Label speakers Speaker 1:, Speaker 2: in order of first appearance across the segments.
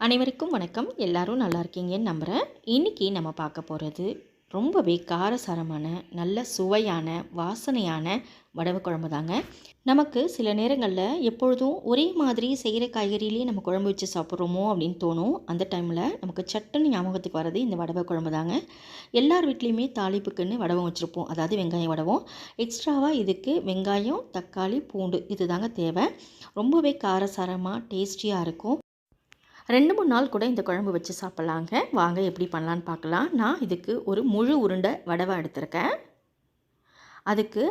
Speaker 1: அனைவருக்கும் வணக்கம். எல்லாரும் நல்லா இருக்கீங்கன்னு நம்புகிறேன் இன்றைக்கி நம்ம பார்க்க போகிறது ரொம்பவே காரசாரமான நல்ல சுவையான வாசனையான வடவு குழம்பு தாங்க. நமக்கு சில நேரங்களில் எப்பொழுதும் ஒரே மாதிரி செய்கிற காய்கறியிலே நம்ம குழம்பு வச்சு சாப்பிட்றோமோ அப்படின்னு தோணும். அந்த டைமில் நமக்கு சட்டுன்னு ஞாபகத்துக்கு வர்றது இந்த வடவை குழம்பு தாங்க. எல்லார் வீட்லேயுமே தாளிப்புக்குன்னு வடவம் வச்சுருப்போம். அதாவது வெங்காயம் வடவும் எக்ஸ்ட்ராவாக இதுக்கு வெங்காயம் தக்காளி பூண்டு இது தாங்க தேவை. ரொம்பவே காரசாரமாக டேஸ்டியாக இருக்கும். ரெண்டு மூணு நாள் கூட இந்த குழம்பு வச்சு சாப்பிட்லாங்க. வாங்க எப்படி பண்ணலான்னு பார்க்கலாம். நான் இதுக்கு ஒரு முழு உருண்டை வடவை எடுத்திருக்கேன். அதுக்கு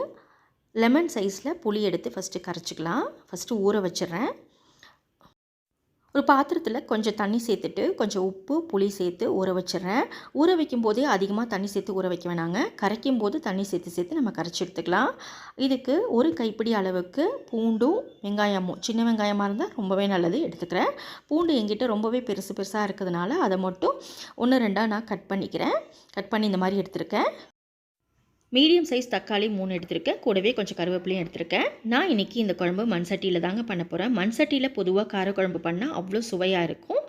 Speaker 1: லெமன் சைஸில் புளி எடுத்து ஃபஸ்ட்டு கரைச்சிக்கலாம். ஃபஸ்ட்டு ஊற வச்சிடுறேன். ஒரு பாத்திரத்தில் கொஞ்சம் தண்ணி சேர்த்துட்டு கொஞ்சம் உப்பு புளி சேர்த்து ஊற வச்சிடுறேன். ஊற வைக்கும் போதே அதிகமாக தண்ணி சேர்த்து ஊற வைக்க வேணாங்க. கரைக்கும் போது தண்ணி சேர்த்து சேர்த்து நம்ம கரைச்சி எடுத்துக்கலாம். இதுக்கு ஒரு கைப்பிடி அளவுக்கு பூண்டும் வெங்காயமும் சின்ன வெங்காயமாக இருந்தால் ரொம்பவே நல்லது எடுத்துக்கிறேன். பூண்டு எங்கிட்ட ரொம்பவே பெருசு பெருசாக இருக்கிறதுனால அதை மட்டும் ஒன்று ரெண்டாக நான் கட் பண்ணிக்கிறேன். கட் பண்ணி இந்த மாதிரி எடுத்துருக்கேன். மீடியம் சைஸ் தக்காளி மூணு எடுத்திருக்கேன். கூடவே கொஞ்சம் கருவேப்பிலையும் எடுத்திருக்கேன். நான் இன்றைக்கி இந்த குழம்பு மண் சட்டியில் தாங்க பண்ண போகிறேன் மண் சட்டியில் பொதுவாக காரக்குழம்பு பண்ணால் அவ்வளோ சுவையாக இருக்கும்.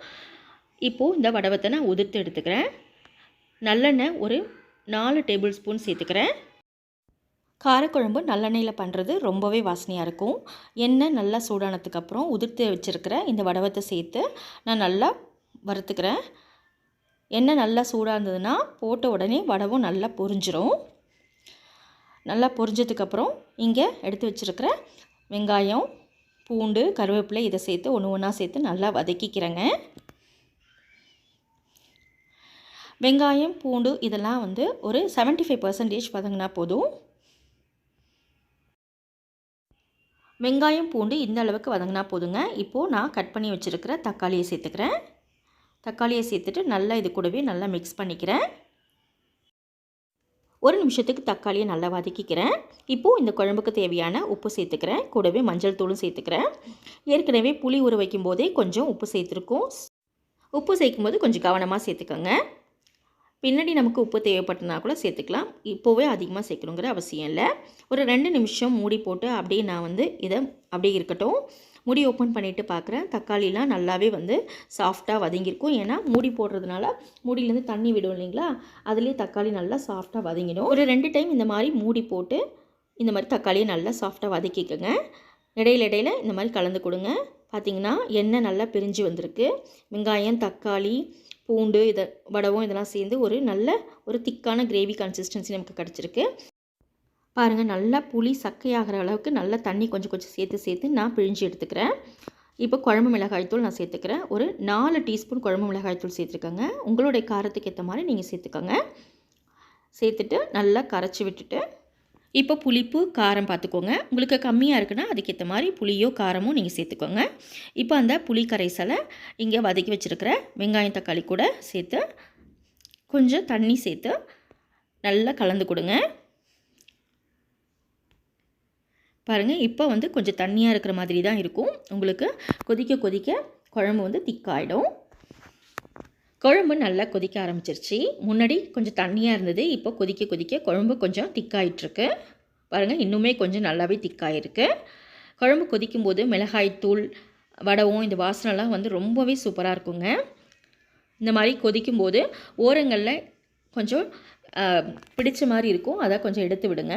Speaker 1: இப்போது இந்த வடவத்தை நான் உதிர்த்து எடுத்துக்கிறேன். நல்லெண்ணெய் ஒரு நாலு டேபிள் ஸ்பூன் சேர்த்துக்கிறேன். காரக்குழம்பு நல்லெண்ணெயில் பண்ணுறது ரொம்பவே வாசனையாக இருக்கும். எண்ணெய் நல்லா சூடானதுக்கப்புறம் உதிர்த்து வச்சுருக்கிற இந்த வடவத்தை சேர்த்து நான் நல்லா வறுத்துக்கிறேன். எண்ணெய் நல்லா சூடாக இருந்ததுன்னா போட்ட உடனே வடவும் நல்லா பொரிஞ்சிரும். நல்லா பொரிஞ்சதுக்கப்புறம் இங்கே எடுத்து வச்சுருக்கிற வெங்காயம் பூண்டு கருவேப்பிலை இதை சேர்த்து ஒன்று ஒன்றா சேர்த்து நல்லா வதக்கிக்கிறேங்க. வெங்காயம் பூண்டு இதெல்லாம் வந்து ஒரு செவன்ட்டி ஃபைவ் பர்சன்டேஜ் வதங்கினா போதும். வெங்காயம் பூண்டு இந்த அளவுக்கு வதங்கினா போதுங்க. இப்போது நான் கட் பண்ணி வச்சுருக்கிற தக்காளியை சேர்த்துக்கிறேன். தக்காளியை சேர்த்துட்டு நல்லா இது கூடவே நல்லா மிக்ஸ் பண்ணிக்கிறேன். ஒரு நிமிஷத்துக்கு தக்காளியை நல்லா வதக்கிக்கிறேன். இப்போது இந்த குழம்புக்கு தேவையான உப்பு சேர்த்துக்கிறேன். கூடவே மஞ்சள் தூளும் சேர்த்துக்கிறேன். ஏற்கனவே புளி ஊற வைக்கும் போதே கொஞ்சம் உப்பு சேர்த்துருக்கோம். உப்பு சேர்க்கும் போது கொஞ்சம் கவனமாக சேர்த்துக்கோங்க. பின்னாடி நமக்கு உப்பு தேவைப்பட்டனா கூட சேர்த்துக்கலாம். இப்போவே அதிகமாக சேர்க்கணுங்கிற அவசியம் இல்லை. ஒரு ரெண்டு நிமிஷம் மூடி போட்டு அப்படியே நான் வந்து இதை அப்படியே இருக்கட்டும். மூடி ஓப்பன் பண்ணிவிட்டு பார்க்குறேன் தக்காளிலாம் நல்லாவே வந்து சாஃப்டாக வதங்கியிருக்கும். ஏன்னா மூடி போடுறதுனால மூடியிலேருந்து தண்ணி விடும் இல்லைங்களா? அதுலேயே தக்காளி நல்லா சாஃப்டாக வதங்கிடும். ஒரு ரெண்டு டைம் இந்த மாதிரி மூடி போட்டு இந்த மாதிரி தக்காளியை நல்லா சாஃப்டாக வதக்கிக்கோங்க. இடையில இடையில இந்த மாதிரி கலந்து கொடுங்க. பார்த்திங்கன்னா எண்ணெய் நல்லா பிரிஞ்சு வந்திருக்கு. வெங்காயம் தக்காளி பூண்டு இதை வடவும் இதெல்லாம் சேர்ந்து ஒரு நல்ல ஒரு திக்கான கிரேவி கன்சிஸ்டன்சி நமக்கு கிடச்சிருக்கு. பாருங்கள் நல்லா புளி சக்கையாகிற அளவுக்கு நல்லா தண்ணி கொஞ்சம் கொஞ்சம் சேர்த்து சேர்த்து நான் பிழிஞ்சு எடுத்துக்கிறேன். இப்போ குழம்பு மிளகாய்த்தூள் நான் சேர்த்துக்கிறேன். ஒரு நாலு டீஸ்பூன் குழம்பு மிளகாய்த்தூள் சேர்த்துருக்கோங்க. உங்களுடைய காரத்துக்கு ஏற்ற மாதிரி நீங்கள் சேர்த்துக்கோங்க. சேர்த்துட்டு நல்லா கரைச்சி விட்டுட்டு இப்போ புளிப்பு காரம் பார்த்துக்கோங்க. உங்களுக்கு கம்மியாக இருக்குன்னா அதுக்கேற்ற மாதிரி புளியோ காரமோ நீங்கள் சேர்த்துக்கோங்க. இப்போ அந்த புளி கரைசலை இங்கே வதக்கி வச்சுருக்கிற வெங்காயம் தக்காளி கூட சேர்த்து கொஞ்சம் தண்ணி சேர்த்து நல்லா கலந்து கொடுங்க. பாருங்கள் இப்போ வந்து கொஞ்சம் தண்ணியாக இருக்கிற மாதிரி தான் இருக்கும். உங்களுக்கு கொதிக்க கொதிக்க குழம்பு வந்து திக்காயிடும் குழம்பு நல்லா கொதிக்க ஆரம்பிச்சிருச்சு. முன்னாடி கொஞ்சம் தண்ணியாக இருந்தது இப்போ கொதிக்க கொதிக்க குழம்பு கொஞ்சம் திக்காயிட்ருக்கு பாருங்கள் இன்னுமே கொஞ்சம் நல்லாவே திக்காயிருக்கு குழம்பு கொதிக்கும் போது மிளகாய்த்தூள் வடவும் இந்த வாசனைலாம் வந்து ரொம்பவே சூப்பராக இருக்குங்க. இந்த மாதிரி கொதிக்கும் போது ஓரங்களில் கொஞ்சம் பிடிச்ச மாதிரி இருக்கும். அதை கொஞ்சம் எடுத்து விடுங்க.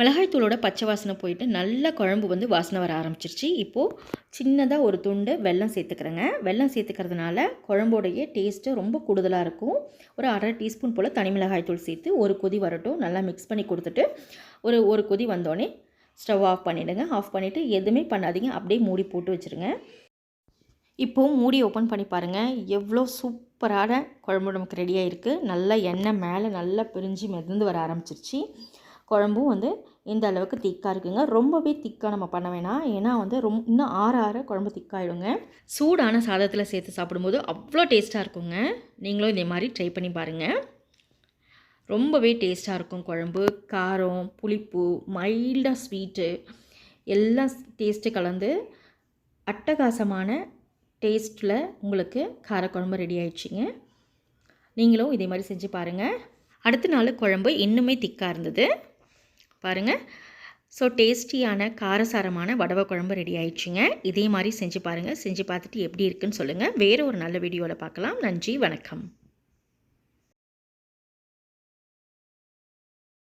Speaker 1: மிளகாய்த்தூளோட பச்சை வாசனை போயிட்டு நல்ல குழம்பு வந்து வாசனை வர ஆரம்பிச்சிருச்சு. இப்போது சின்னதாக ஒரு துண்டு வெல்லம் சேர்த்துக்கிறேங்க. வெல்லம் சேர்த்துக்கிறதுனால குழம்போடைய டேஸ்ட்டு ரொம்ப கூடுதலாக இருக்கும். ஒரு அரை டீஸ்பூன் போல் தனி மிளகாய்த்தூள் சேர்த்து ஒரு கொதி வரட்டும். நல்லா மிக்ஸ் பண்ணி கொடுத்துட்டு ஒரு ஒரு கொதி வந்தோடனே ஸ்டவ் ஆஃப் பண்ணிவிடுங்க ஆஃப் பண்ணிவிட்டு எதுவுமே பண்ணாதீங்க. அப்படியே மூடி போட்டு வச்சுருங்க. இப்போது மூடி ஓப்பன் பண்ணி பாருங்கள் எவ்வளோ சூப்பரான குழம்பு நமக்கு ரெடியாக இருக்குது நல்லா எண்ணெய் மேலே நல்லா பிரிஞ்சு மிதந்து வர ஆரம்பிச்சிருச்சு. குழம்பும் வந்து இந்த அளவுக்கு திக்காக இருக்குங்க. ரொம்பவே திக்காக நம்ம பண்ண வேணாம். ஏன்னா வந்து ரொம்ப இன்னும் ஆற ஆற குழம்பு திக்காயிடுங்க. சூடான சாதத்தில் சேர்த்து சாப்பிடும்போது அவ்வளோ டேஸ்ட்டாக இருக்குங்க. நீங்களும் இதே மாதிரி ட்ரை பண்ணி பாருங்கள் ரொம்பவே டேஸ்ட்டாக இருக்கும் குழம்பு. காரம் புளிப்பு மைல்டாக ஸ்வீட்டு. எல்லாம் டேஸ்ட்டு கலந்து அட்டகாசமான டேஸ்ட்டில் உங்களுக்கு காரக்குழம்பு ரெடி ஆயிடுச்சிங்க. நீங்களும் இதே மாதிரி செஞ்சு பாருங்கள் அடுத்த நாள் குழம்பு இன்னுமே திக்காக இருந்தது. பாருங்கள் ஸோ டேஸ்டியான காரசாரமான வடவை குழம்பு ரெடி ஆயிடுச்சுங்க. இதே மாதிரி செஞ்சு பாருங்கள் செஞ்சு பார்த்துட்டு எப்படி இருக்குன்னு சொல்லுங்கள் வேறு ஒரு நல்ல வீடியோவில் பார்க்கலாம். நன்றி வணக்கம்.